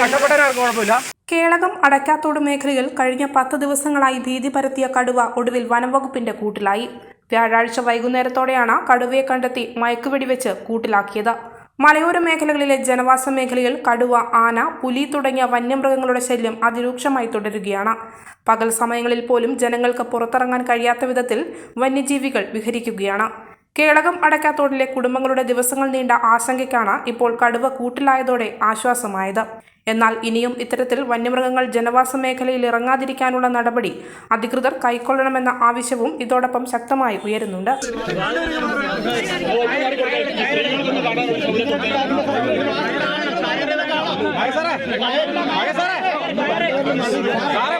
കഷ്ടപ്പെട്ടവരാർക്കും കുഴപ്പമില്ല കേളകം അടയ്ക്കാത്തോട് മേഖലയിൽ കഴിഞ്ഞ പത്ത് ദിവസങ്ങളായി ഭീതി പരത്തിയ കടുവ ഒടുവിൽ വനംവകുപ്പിന്റെ കൂട്ടിലായി. വ്യാഴാഴ്ച വൈകുന്നേരത്തോടെയാണ് കടുവയെ കണ്ടെത്തി മയക്കുവെടിവെച്ച് കൂട്ടിലാക്കിയത്. മലയോര മേഖലകളിലെ ജനവാസ മേഖലയിൽ കടുവ ആന പുലി തുടങ്ങിയ വന്യമൃഗങ്ങളുടെ ശല്യം അതിരൂക്ഷമായി തുടരുകയാണ്. പകൽ സമയങ്ങളിൽ പോലും ജനങ്ങൾക്ക് പുറത്തിറങ്ങാൻ കഴിയാത്ത വിധത്തിൽ വന്യജീവികൾ വിഹരിക്കുകയാണ്. കേളകം അടയ്ക്കാത്തോടിലെ കുടുംബങ്ങളുടെ ദിവസങ്ങൾ നീണ്ട ആശങ്കയ്ക്കാണ് ഇപ്പോൾ കടുവ കൂട്ടിലായതോടെ ആശ്വാസമായത്. എന്നാൽ ഇനിയും ഇത്തരത്തിൽ വന്യമൃഗങ്ങൾ ജനവാസ മേഖലയിൽ ഇറങ്ങാതിരിക്കാനുള്ള നടപടി അധികൃതർ കൈക്കൊള്ളണമെന്ന ആവശ്യവും ഇതോടൊപ്പം ശക്തമായി ഉയരുന്നുണ്ട്. ਸਾਰੇ। ਸਾਰੇ